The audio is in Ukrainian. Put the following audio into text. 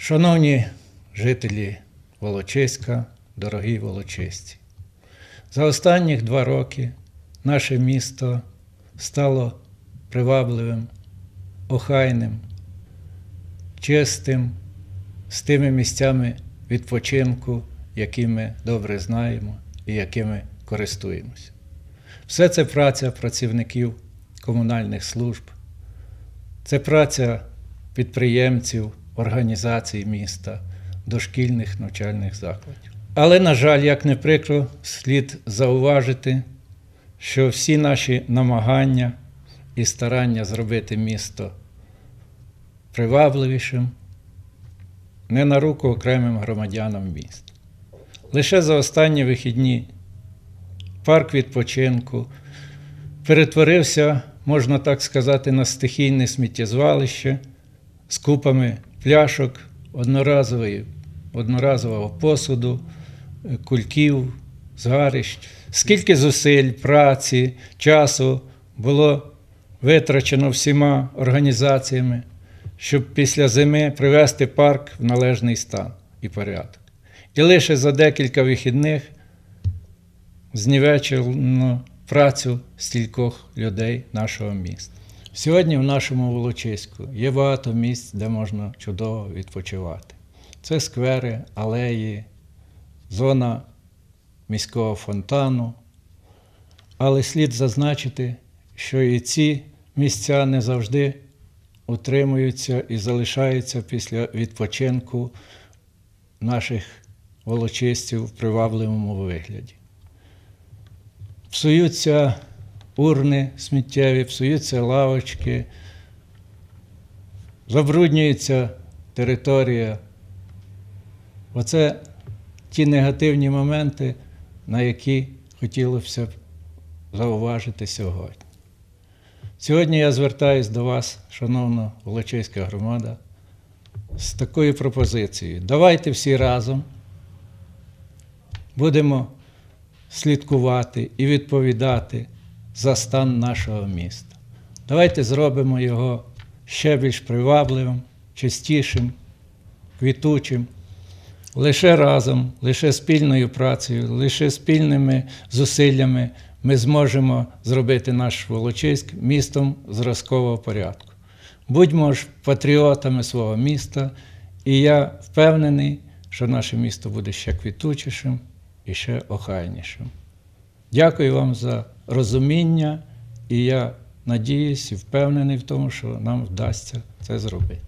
Шановні жителі Волочиська, дорогі волочисті, за останніх два роки наше місто стало привабливим, охайним, чистим, з тими місцями відпочинку, які ми добре знаємо і якими користуємося. Все це праця працівників комунальних служб, це праця підприємців, організацій міста, дошкільних навчальних закладів. Але, на жаль, як не прикро, слід зауважити, що всі наші намагання і старання зробити місто привабливішим не на руку окремим громадянам міста. Лише за останні вихідні парк відпочинку перетворився, можна так сказати, на стихійне сміттєзвалище з купами пляшок, одноразової, одноразового посуду, е, кульків, згарищ. Скільки зусиль, праці, часу було витрачено всіма організаціями, щоб після зими привести парк в належний стан і порядок. І лише за декілька вихідних знівечено працю стількох людей нашого міста. Сьогодні в нашому Волочиську є багато місць, де можна чудово відпочивати. Це сквери, алеї, зона міського фонтану. Але слід зазначити, що і ці місця не завжди утримуються і залишаються після відпочинку наших волочистів в привабливому вигляді. Псуються урни сміттєві, псуються лавочки, забруднюється територія. Оце ті негативні моменти, на які хотілося б зауважити сьогодні. Сьогодні я звертаюся до вас, шановна Волочиська громада, з такою пропозицією. Давайте всі разом будемо слідкувати і відповідати за стан нашого міста. Давайте зробимо його ще більш привабливим, чистішим, квітучим. Лише разом, лише спільною працею, лише спільними зусиллями ми зможемо зробити наш Волочиськ містом зразкового порядку. Будьмо ж патріотами свого міста, і я впевнений, що наше місто буде ще квітучішим і ще охайнішим. Дякую вам за розуміння, і я надіюсь і впевнений в тому, що нам вдасться це зробити.